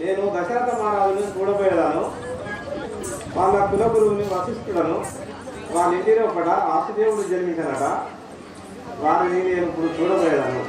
నేను దశరథ మహారాజుని చూడబోయేదాను. వాళ్ళ కులగురువుని వశిష్ఠులను వాళ్ళ ఇంటిలో కూడా వాసుదేవుడు జన్మించనట. వారిని నేను ఇప్పుడు చూడబోయేదాను.